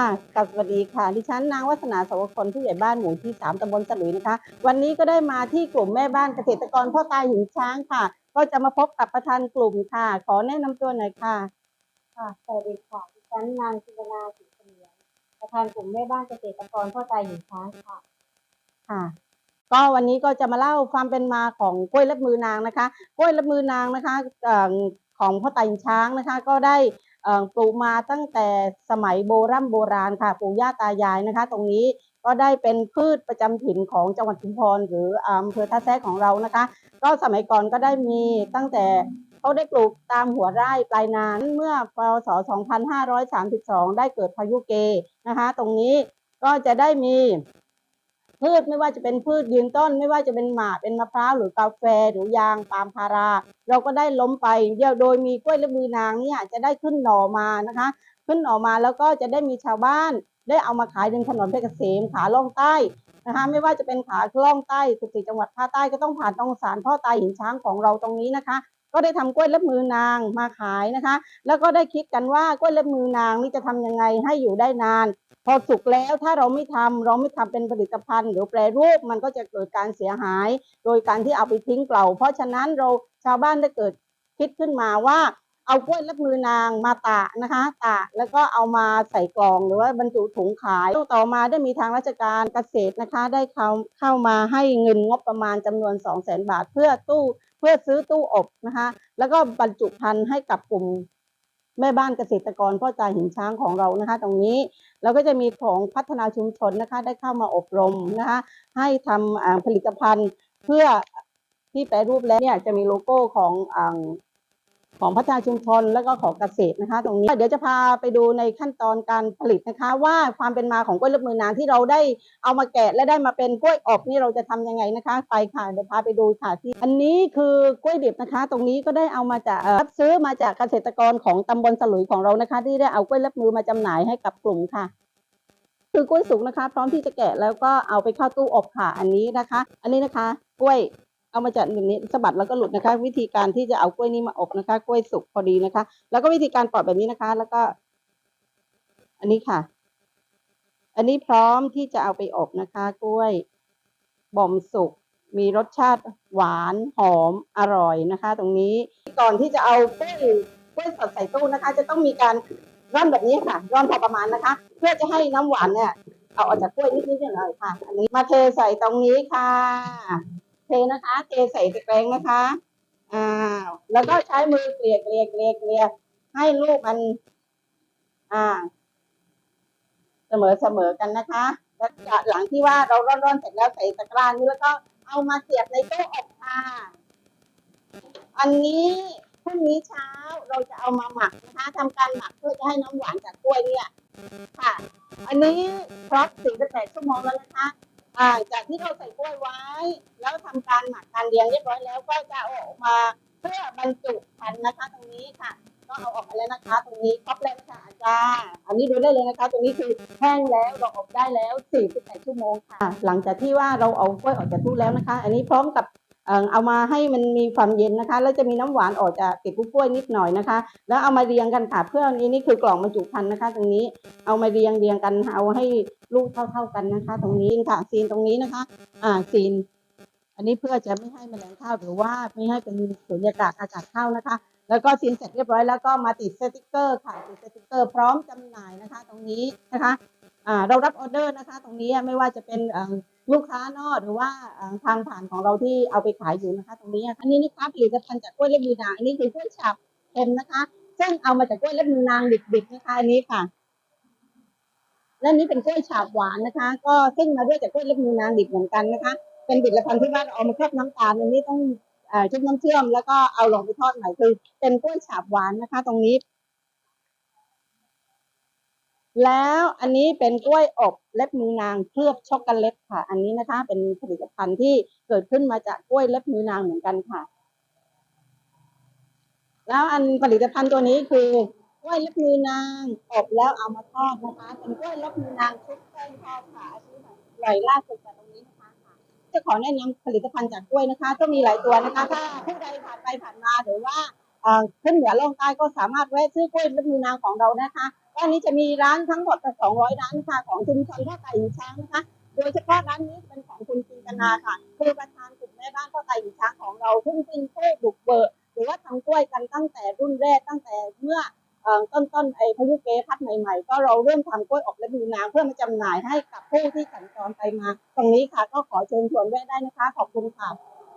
ค่ะกับสวัสดีค่ะ ดิฉันนางวัฒนาสวคนผู้ใหญ่บ้านหมู่ที่สามตำบลสลุยนะคะ วันนี้ก็ได้มาที่กลุ่มแม่บ้านเกษตรกรพ่อตาหินช้างค่ะ ก็จะมาพบกับประธานกลุ่มค่ะ ขอแนะนำตัวหน่อยค่ะ ค่ะสวัสดีค่ะ ดิฉันนางจินตนาสิงห์เสมียนประธานกลุ่มแม่บ้านเกษตรกรพ่อใจหินช้างค่ะ ค่ะ ก็วันนี้ก็จะมาเล่าความเป็นมาของกล้วยเล็บมือนางนะคะ กล้วยเล็บมือนางนะคะเอ่อของพ่อตาหินช้างนะคะ ก็ได้เอ่อ ปลูกมาตั้งแต่สมัยโบรโบราณค่ะปู่ย่าตายายนะคะ ตรงนี้ก็ได้เป็นพืชประจำถิ่นของจังหวัดชุมพรหรืออำเภอท่าแซะของเรานะคะ ก็สมัยก่อนก็ได้มีตั้งแต่เขาได้ปลูกตามหัวไร่ปลายนาเมื่อพศ 2532 ได้เกิดพายุเกนะคะ ตรงนี้ก็จะได้มี พืชไม่ว่าจะเป็นพืชยืนต้น ไม่ว่าจะเป็นหมากเป็นมะพร้าวหรือกาแฟหรือยางปาล์มพารา เราก็ได้ล้มไปเดียวโดยมีกล้วยและมือนางเนี่ยจะได้ขึ้นหน่อมานะคะ ขึ้นหน่อมาแล้วก็จะได้มีชาวบ้าน ได้เอามาขายริมถนนเพชรเกษมขาล่องใต้นะคะไม่ว่าจะเป็นขาล่องใต้สุสีจังหวัดภาคใต้ก็ต้องผ่านตรงสารพ่อตาหินช้างของเราตรงนี้นะคะก็ได้ทำกล้วยเล็บมือนางมาขายนะคะ แล้วก็ได้คิดกันว่ากล้วยเล็บมือนางนี่จะทำยังไงให้อยู่ได้นาน พอสุกแล้วถ้าเราไม่ทำเราไม่ทำเป็นผลิตภัณฑ์ หรือแปรรูปมันก็จะเกิดการเสียหาย โดยการที่เอาไปทิ้งเปล่า เพราะฉะนั้นเราชาวบ้านได้เกิดคิดขึ้นมาว่าเอากล้วยเล็บมือนางมาตากนะคะตากแล้วก็เอามาใส่กล่องหรือว่าบรรจุถุงขายต่อมาได้มีทางราชการเกษตรนะคะ ได้เข้าเข้ามาให้เงินงบประมาณจำนวน 2 0 0 0 0 0 บาท เพื่อตู้เพื่อซื้อตู้อบนะคะ แล้วก็บรรจุภัณฑ์ให้กับกลุ่ม แม่บ้านเกษตรกรพ่อจ่าหินช้างของเรานะคะ ตรงนี้เราก็จะมีของพัฒนาชุมชนนะคะ ได้เข้ามาอบรมนะคะ ให้ทำอ่าผลิตภัณฑ์เพื่อที่แปรรูปแล้วเนี่ยจะมีโลโก้ของอ่า ของพัฒนาชุมชนแล้วก็ของเกษตรนะคะ ตรงนี้เดี๋ยวจะพาไปดูในขั้นตอนการผลิตนะคะ ว่าความเป็นมาของกล้วยเล็บมือนางที่เราได้เอามาแกะและได้มาเป็นกล้วยอบนี่เราจะทำยังไงนะคะไปค่ะเดี๋ยวพาไปดูค่ะที่ อันนี้คือกล้วยดิบนะคะ ตรงนี้ก็ได้เอามาจากรับซื้อมาจากเกษตรกรของตำบลสลุยของเรานะคะ ที่ได้เอากล้วยเล็บมือมาจำหน่ายให้กับกลุ่มค่ะคือกล้วยสุกนะคะ พร้อมที่จะแกะแล้วก็เอาไปเข้าตู้อบค่ะอันนี้นะคะ อันนี้นะคะ กล้วย เอามาจากอย่างนี้สะบัดแล้วก็หลุดนะคะ วิธีการที่จะเอากล้วยนี้มาอบนะคะ กล้วยสุกพอดีนะคะ แล้วก็วิธีการปอกแบบนี้นะคะ แล้วก็ อันนี้ค่ะ อันนี้พร้อมที่จะเอาไปอบนะคะ กล้วยบ่มสุกมีรสชาติหวานหอมอร่อยนะคะ ตรงนี้ก่อนที่จะเอากล้วยกล้วยสดใส่ตู้นะคะ จะต้องมีการร่อนแบบนี้ค่ะร่อนพอประมาณนะคะ เพื่อจะให้น้ำหวานเนี่ยเอาออกจากกล้วยนิดๆหน่อยๆค่ะ อันนี้มาเทใส่ตรงนี้ค่ะ นะคะ เทใส่ตะแกรงนะคะอ้าแล้วก็ใช้มือเกลี่ยเกลี่ยเกลี่ยเกลี่ยให้ลูกมัน อ่า เสมอเสมอกันนะคะแล้วจากหลังที่ว่าเราร่อนๆเสร็จแล้วใส่ตะกร้านี้แล้วก็เอามาเสียบในตู้อบค่ะ อันนี้พรุ่งนี้เช้าเราจะเอามาหมักนะคะทำการหมักเพื่อจะให้น้ำหวานจากกล้วยเนี่ย ค่ะ อันนี้ครบสี่ถึงแปดชั่วโมงแล้วนะคะ อ่าจากที่เราใส่กล้วยไว้ แล้วทำการหมักการเลี้ยงเรียบร้อยแล้วก็จะเอาออกมาเพื่อบรรจุพันธุ์นะคะ ตรงนี้ค่ะ ก็เอาออกมาแล้วนะคะ ตรงนี้ครบแล้วค่ะอาจารย์อันนี้ดูได้เลยนะคะ ตรงนี้คือแห้งแล้วเราอบได้แล้ว 4 8 ชั่วโมงค่ะ หลังจากที่ว่าเราเอากล้วยออกจากตู้แล้วนะคะ อันนี้พร้อมกับ เอามาให้มันมีความเย็นนะคะ แล้วจะมีน้ำหวานออกจากติดกล้วยนิดหน่อยนะคะ แล้วเอามาเรียงกันค่ะเพื่อนี้นี่คือกล่องบรรจุภัณฑ์นะคะ ตรงนี้เอามาเรียงเรียงกันเอาให้ลูกเท่า ๆกันนะคะ ตรงนี้ค่ะซีนตรงนี้นะคะ อ่าซีน อันนี้เพื่อจะไม่ให้แมลงเข้าหรือว่าไม่ให้เป็นสุญญากาศอากาศเข้านะคะ แล้วก็ซีนเสร็จเรียบร้อยแล้วก็มาติดสติกเกอร์ค่ะติดสติกเกอร์พร้อมจำหน่ายนะคะ ตรงนี้นะคะ อ่าเรารับออเดอร์นะคะ ตรงนี้ไม่ว่าจะเป็นอ่อ ลูกค้านอกหรือว่าทางผ่านของเราที่เอาไปขายอยู่นะคะ ตรงนี้อันนี้นะคะผลิตภัณฑ์จากกล้วยเล็บมือนางอันนี้คือกล้วยฉาบเค็มนะคะ ซึ่งเอามาจากกล้วยเล็บมือนางดิบๆนะคะอันนี้ค่ะและนี้เป็นกล้วยฉาบหวานนะคะ ก็ซึ่งมาด้วยจากกล้วยเล็บมือนางดิบเหมือนกันนะคะ เป็นผลิตภัณฑ์ที่ว่าเราเอามาเคลือบน้ำตาลอันนี้ต้องชุบน้ำเชื่อมแล้วก็เอาลงไปทอดใหม่คือเป็นกล้วยฉาบหวานนะคะ ตรงนี้ แล้วอันนี้เป็นกล้วยอบเล็บมือนางเคลือบช็อกโกแลตค่ะ อันนี้นะคะ เป็นผลิตภัณฑ์ที่เกิดขึ้นมาจากกล้วยเล็บมือนางเหมือนกันค่ะ แล้วอันผลิตภัณฑ์ตัวนี้คือกล้วยเล็บมือนางอบแล้วเอามาทอดนะคะ เป็นกล้วยเล็บมือนางชุบแป้งทอดค่ะอันนี้แบบอร่อยล่าสุดจากตรงนี้นะคะค่ะจะขอแนะนำผลิตภัณฑ์จากกล้วยนะคะ ก็มีหลายตัวนะคะ ถ้าผู้ใดผ่านไปผ่านมาหรือว่า ขึ้นเหนือลงใต้ก็สามารถแวะซื้อกล้วยล็บมือนางของเรานะคะก็อันนี้จะมีร้านทั้งหมด200 ร้านนะคะของชุมชนพ่อไก่หินช้างนะคะ โดยเฉพาะร้านนี้เป็นของคุณจินตนาค่ะคือประธานกลุ่มแม่บ้านพ่อไก่หินช้างของเราซึ่งเป็นผู้บุกเบิกหรือว่าทำกล้วยกันตั้งแต่รุ่นแรกตั้งแต่เมื่อต้นต้นๆไอ้พายุเกพัดใหม่ๆ ก็เราเริ่มทำกล้วยอบและมือนางเพื่อมาจำหน่ายให้กับผู้ที่สัญจรไปมา ตรงนี้ค่ะก็ขอเชิญชวนแวะได้นะคะ ขอบคุณค่ะ